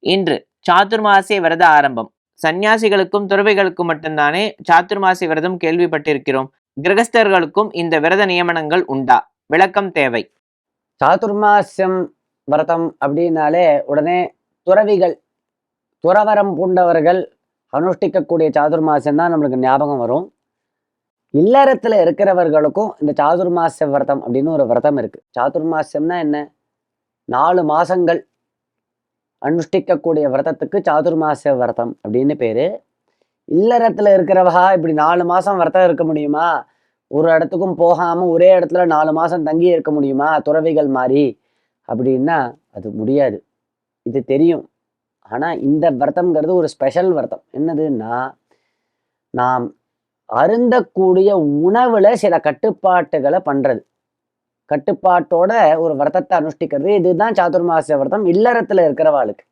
இன்று சாதுர்மாசிய விரத ஆரம்பம். சந்நியாசிகளுக்கும் துறவிகளுக்கும் மட்டும்தானே சாதுர்மாசி விரதம் கேள்விப்பட்டிருக்கிறோம். கிரகஸ்தர்களுக்கும் இந்த விரத நியமனங்கள் உண்டா? விளக்கம் தேவை. சாதுர்மாசியம் விரதம் அப்படின்னாலே உடனே துறவிகள் துறவரம் பூண்டவர்கள் அனுஷ்டிக்கக்கூடிய சாதுர்மாசியம் தான் நம்மளுக்கு ஞாபகம் வரும். இல்லறத்தில் இருக்கிறவர்களுக்கும் இந்த சாதுர்மாசிய விரதம் அப்படின்னு ஒரு விரதம் இருக்கு. சாதுர்மாசியம்னா என்ன? நாலு மாதங்கள் அனுஷ்டிக்கக்கூடிய விரதத்துக்கு சாதுர்மாச விரதம் அப்படின்னு பேர். இல்லறத்தில் இருக்கிறவா இப்படி நாலு மாதம் விரதம் இருக்க முடியுமா? ஒரு இடத்துக்கும் போகாமல் ஒரே இடத்துல நாலு மாதம் தங்கி இருக்க முடியுமா? துறவிகள் மாதிரி அப்படின்னா அது முடியாது. இது தெரியும். ஆனால் இந்த விரதம்ங்கிறது ஒரு ஸ்பெஷல் விரதம். என்னதுன்னா நாம் அருந்தக்கூடிய உணவில் சில கட்டுப்பாட்டுகளை பண்ணுறது கட்டுப்பாட்டோட ஒரு விரதத்தை அனுஷ்டிக்கிறது. இதுதான் சாதுர்மாச விரதம். இல்லறத்துல இருக்கிறவாளுக்கு.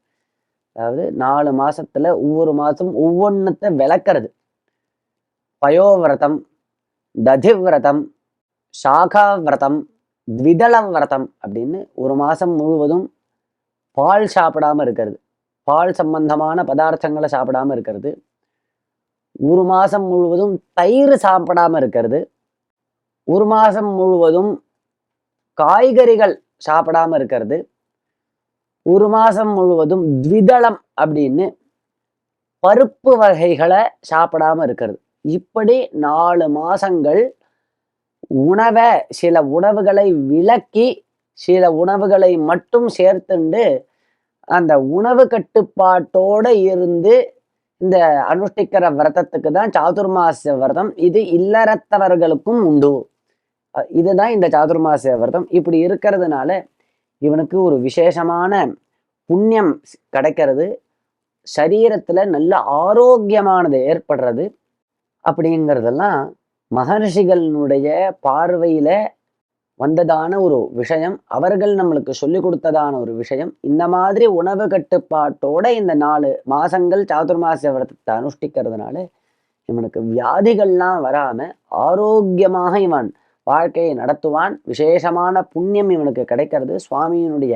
அதாவது நாலு மாசத்துல ஒவ்வொரு மாசம் ஒவ்வொன்றத்தை விளக்குறது. பயோவிரதம் ததிவிரதம் சாகா விரதம் த்விதள விரதம் அப்படின்னு ஒரு மாசம் முழுவதும் பால் சாப்பிடாம இருக்கிறது. பால் சம்பந்தமான பதார்த்தங்களை சாப்பிடாம இருக்கிறது. ஒரு மாசம் முழுவதும் தயிர் சாப்பிடாம இருக்கிறது. ஒரு மாசம் முழுவதும் காய்கறிகள் சாப்பிடாம இருக்கிறது. ஒரு மாதம் முழுவதும் த்விதளம் அப்படின்னு பருப்பு வகைகளை சாப்பிடாம இருக்கிறது. இப்படி நாலு மாதங்கள் உணவை சில உணவுகளை விலக்கி சில உணவுகளை மட்டும் சேர்த்துண்டு அந்த உணவு கட்டுப்பாட்டோட இருந்து இந்த அனுஷ்டிக்கிற விரதத்துக்கு தான் சாதுர்மாச விரதம். இது இல்லறத்தவர்களுக்கும் உண்டு. இதுதான் இந்த சாதுர்மாச விரதம். இப்படி இருக்கிறதுனால இவனுக்கு ஒரு விசேஷமான புண்ணியம் கிடைக்கிறது. சரீரத்தில் நல்ல ஆரோக்கியமானது ஏற்படுறது. அப்படிங்கிறதெல்லாம் மகர்ஷிகளினுடைய பார்வையில் வந்ததான ஒரு விஷயம். அவர்கள் நம்மளுக்கு சொல்லி கொடுத்ததான ஒரு விஷயம். இந்த மாதிரி உணவு கட்டுப்பாட்டோட இந்த நாலு மாசங்கள் சாதுர்மாச விரதத்தை அனுஷ்டிக்கிறதுனால இவனுக்கு வியாதிகள்லாம் வராமல் ஆரோக்கியமாக இவன் வாழ்க்கையை நடத்துவான். விசேஷமான புண்ணியம் இவனுக்கு கிடைக்கிறது. சுவாமியினுடைய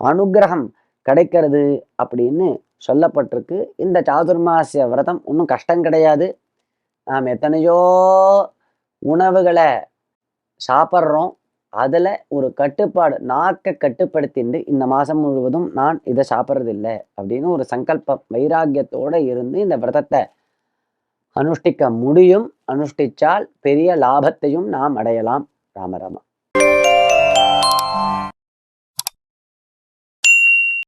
அனுகிரகம் கிடைக்கிறது அப்படின்னு சொல்லப்பட்டிருக்கு. இந்த சாதுர்மாசிய விரதம் ஒன்றும் கஷ்டம் கிடையாது. நாம் எத்தனையோ உணவுகளை சாப்பிட்றோம். அதில் ஒரு கட்டுப்பாடு நாக்கை கட்டுப்படுத்திண்டு இந்த மாதம் முழுவதும் நான் இதை சாப்பிட்றதில்ல அப்படின்னு ஒரு சங்கல்பம் வைராக்கியத்தோடு இருந்து இந்த விரதத்தை அனுஷ்டிக்க முடியும் அனுஷ்டிச்சால் பெரிய லாபத்தையும் நாம் அடையலாம். ராமராமா